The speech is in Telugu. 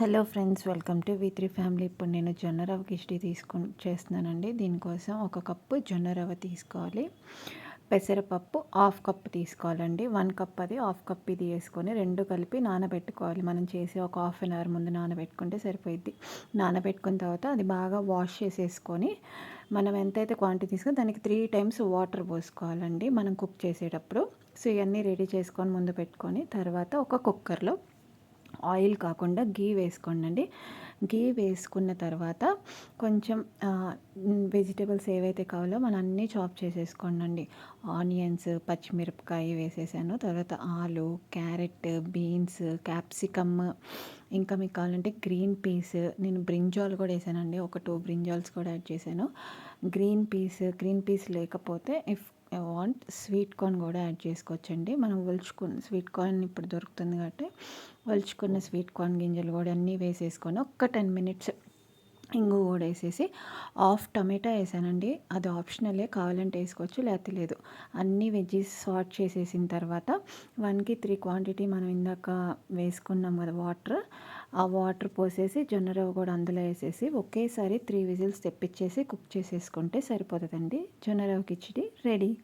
Hello friends welcome to V three family. ఇప్పుడు నేను జొన్న రవ్వ కిష్టి తీసుకు చేస్తున్నానండి. దీనికోసం ఒక కప్పు జొన్న రవ్వ తీసుకోవాలి. పెసరపప్పు హాఫ్ కప్ తీసుకోవాలండి. వన్ కప్ అది హాఫ్ కప్ ఇది వేసుకొని రెండు కలిపి నానబెట్టుకోవాలి. మనం చేసి ఒక హాఫ్ అన్ అవర్ ముందు నానబెట్టుకుంటే సరిపోయిద్ది. నానబెట్టుకున్న తర్వాత అది బాగా వాష్ చేసేసుకొని మనం ఎంతైతే క్వాంటిటీ తీసుకుని దానికి త్రీ టైమ్స్ వాటర్ పోసుకోవాలండి. మనం కుక్ చేసేటప్పుడు. సో ఇవన్నీ రెడీ చేసుకొని ముందు పెట్టుకొని తర్వాత ఒక కుక్కర్లో ఆయిల్ కాకుండా గీ వేసుకోండి గీ వేసుకున్న తర్వాత కొంచెం వెజిటేబుల్స్ ఏవైతే కావాలో మనం అన్నీ చాప్ చేసేసుకోండి ఆనియన్స్ పచ్చిమిరపకాయ వేసేసాను. తర్వాత ఆలు క్యారెట్ బీన్స్ క్యాప్సికమ్ ఇంకా మీకు కావాలంటే గ్రీన్ పీస్ నేను బ్రింజాల్ కూడా వేసానండి. ఒక టూ బ్రింజాల్స్ కూడా యాడ్ చేశాను. గ్రీన్ పీస్ గ్రీన్ పీస్ లేకపోతే ఇఫ్ వాంట్ స్వీట్ కార్న్ కూడా యాడ్ చేసుకోవచ్చండి. మనం ఒలుచుకున్న స్వీట్ కార్న్ ఇప్పుడు దొరుకుతుంది కాబట్టి ఒలుచుకున్న స్వీట్ కార్న్ గింజలు కూడా అన్నీ వేసేసుకొని ఒక్క టెన్ మినిట్స్ ఇంగు కూడా వేసేసి హాఫ్ టమాటా వేసానండి. అది ఆప్షనలే కావాలంటే వేసుకోవచ్చు లేకపోతే లేదు. అన్ని వెజ్జీస్ సార్ట్ చేసేసిన తర్వాత వన్కి త్రీ క్వాంటిటీ మనం ఇందాక వేసుకున్నాం కదా వాటర్. ఆ వాటర్ పోసేసి జొన్న రవ్వ కూడా అందులో వేసేసి ఒకేసారి త్రీ విజిల్స్ తెప్పించేసి కుక్ చేసేసుకుంటే సరిపోతుందండి. జొన్న రవ్వ కిచిడి రెడీ.